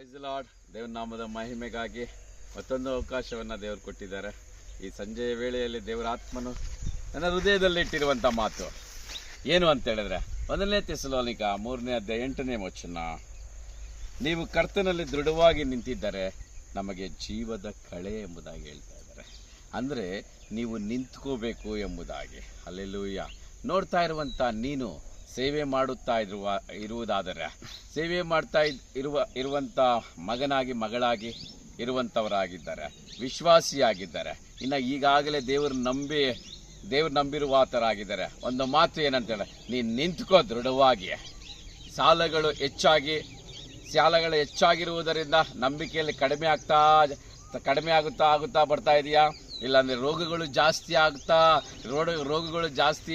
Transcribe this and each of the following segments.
Lord ದೇವರ ನಾಮದ ಮಹಿಮೆಗಾಗಿ ಮತ್ತೊಂದು ಅವಕಾಶವನ್ನು ದೇವರು ಕೊಟ್ಟಿದ್ದಾರೆ. ಈ ಸಂಜೆಯ ವೇಳೆಯಲ್ಲಿ ದೇವರ ಆತ್ಮನು ನನ್ನ ಹೃದಯದಲ್ಲಿ ಇಟ್ಟಿರುವಂಥ ಮಾತು ಏನು ಅಂತ ಹೇಳಿದ್ರೆ ಮೊದಲನೇ ತೆಸಲೋನಿಕ ಮೂರನೇ ಅಧ್ಯಾಯ ಎಂಟನೇ ವಚನ. ನೀವು ಕರ್ತನಲ್ಲಿ ದೃಢವಾಗಿ ನಿಂತಿದ್ದರೆ ನಮಗೆ ಜೀವದ ಕಳೆ ಎಂಬುದಾಗಿ ಹೇಳ್ತಾ ಇದ್ದಾರೆ. ಅಂದರೆ ನೀವು ನಿಂತ್ಕೋಬೇಕು ಎಂಬುದಾಗಿ. ಅಲ್ಲೆಲ್ಲೂಯ್ಯ ನೋಡ್ತಾ ಇರುವಂಥ ನೀನು ಸೇವೆ ಮಾಡುತ್ತಾ ಇರುವ, ಇರುವುದಾದರೆ, ಸೇವೆ ಮಾಡ್ತಾ ಇರುವ ಇರುವಂಥ ಮಗನಾಗಿ, ಮಗಳಾಗಿ ಇರುವಂಥವರಾಗಿದ್ದಾರೆ ವಿಶ್ವಾಸಿಯಾಗಿದ್ದಾರೆ. ಇನ್ನು ಈಗಾಗಲೇ ದೇವರು ನಂಬಿ, ದೇವ್ರು ನಂಬಿರುವ ಆಗಿದ್ದಾರೆ ಒಂದು ಮಾತು ಏನಂತೇಳಿ ನೀನು ನಿಂತ್ಕೋ ದೃಢವಾಗಿ ಸಾಲಗಳು ಹೆಚ್ಚಾಗಿ, ಸಾಲಗಳು ಹೆಚ್ಚಾಗಿರುವುದರಿಂದ ನಂಬಿಕೆಯಲ್ಲಿ ಕಡಿಮೆ ಆಗ್ತಾ, ಕಡಿಮೆ ಆಗುತ್ತಾ ಆಗುತ್ತಾ ಬರ್ತಾ ಇದೆಯಾ? ಇಲ್ಲಾಂದ್ರೆ ರೋಗಗಳು ಜಾಸ್ತಿ ಆಗ್ತಾ ರೋಗ ರೋಗಗಳು ಜಾಸ್ತಿ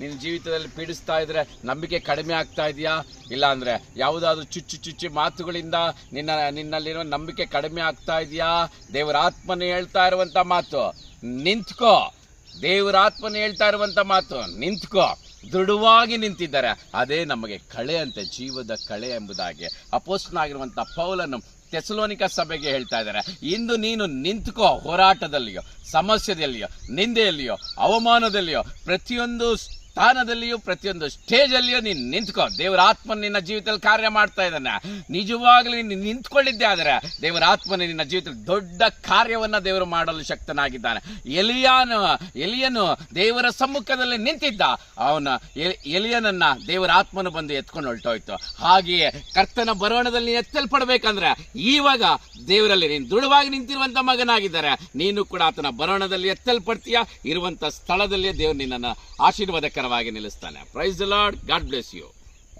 ನಿನ್ನ ಜೀವಿತದಲ್ಲಿ ಪೀಡಿಸ್ತಾ ಇದ್ರೆ ನಂಬಿಕೆ ಕಡಿಮೆ ಆಗ್ತಾ ಇದೆಯಾ? ಇಲ್ಲಾಂದರೆ ಯಾವುದಾದ್ರೂ ಚುಚ್ಚು ಚುಚ್ಚಿ ಮಾತುಗಳಿಂದ ನಿನ್ನ, ನಿನ್ನಲ್ಲಿರೋ ನಂಬಿಕೆ ಕಡಿಮೆ ಆಗ್ತಾ ಇದೆಯಾ? ದೇವರ ಆತ್ಮನ ಹೇಳ್ತಾ ಇರುವಂಥ ಮಾತು. ನಿಂತ್ಕೋ. ದೇವರ ಆತ್ಮನ ಹೇಳ್ತಾ ಇರುವಂಥ ಮಾತು. ನಿಂತ್ಕೋ. ದೃಢವಾಗಿ ನಿಂತಿದ್ದಾರೆ. ಅದೇ ನಮಗೆ ಕಳೆ ಅಂತೆ, ಜೀವದ ಕಳೆ ಎಂಬುದಾಗಿ. ಅಪೋಸ್ನಾಗಿರುವಂಥ ಪೌಲನು ತೆಸಲೋನಿಕ ಸಭೆಗೆ ಹೇಳ್ತಾ ಇದ್ದಾರೆ ಇಂದು ನೀನು ನಿಂತ್ಕೋ ಹೋರಾಟದಲ್ಲಿಯೋ ಸಮಸ್ಯೆಯಲ್ಲಿಯೋ ನಿಂದೆಯಲ್ಲಿಯೋ ಅವಮಾನದಲ್ಲಿಯೋ ಪ್ರತಿಯೊಂದು ಸ್ಥಾನದಲ್ಲಿಯೂ ಪ್ರತಿಯೊಂದು ಸ್ಟೇಜಲ್ಲಿಯೂ ನೀನು ನಿಂತ್ಕೋ. ದೇವರ ಆತ್ಮ ನಿನ್ನ ಜೀವಿತದಲ್ಲಿ ಕಾರ್ಯ ಮಾಡ್ತಾ ಇದ್ದಾನೆ. ನಿಜವಾಗ್ಲೂ ನೀನು ನಿಂತ್ಕೊಂಡಿದ್ದೆ ಆದರೆ ದೇವರ ಆತ್ಮನ ನಿನ್ನ ಜೀವಿತದಲ್ಲಿ ದೊಡ್ಡ ಕಾರ್ಯವನ್ನ ದೇವರು ಮಾಡಲು ಶಕ್ತನಾಗಿದ್ದಾನೆ. ಎಲಿಯಾನು, ಎಲಿಯನು ದೇವರ ಸಮ್ಮುಖದಲ್ಲಿ ನಿಂತಿದ್ದ. ಅವನ ಎಲಿಯನನ್ನ ದೇವರ ಆತ್ಮನು ಬಂದು ಎತ್ಕೊಂಡು ಹೊರಟೋಯ್ತು. ಹಾಗೆಯೇ ಕರ್ತನ ಬರೋಣದಲ್ಲಿ ಎತ್ತಲ್ಪಡ್ಬೇಕಂದ್ರೆ ಈವಾಗ ದೇವರಲ್ಲಿ ನೀನು ದೃಢವಾಗಿ ನಿಂತಿರುವಂತ ಮಗನಾಗಿದ್ದಾರೆ. ನೀನು ಕೂಡ ಆತನ ಬರೋಣದಲ್ಲಿ ಎತ್ತಲ್ಪಡ್ತೀಯ? ಇರುವಂತ ಸ್ಥಳದಲ್ಲಿ ದೇವರು ನಿನ್ನನ್ನು ಆಶೀರ್ವಾದಕರವಾಗಿ ನಿಲ್ಲಿಸ್ತಾನೆ praise Lord God bless you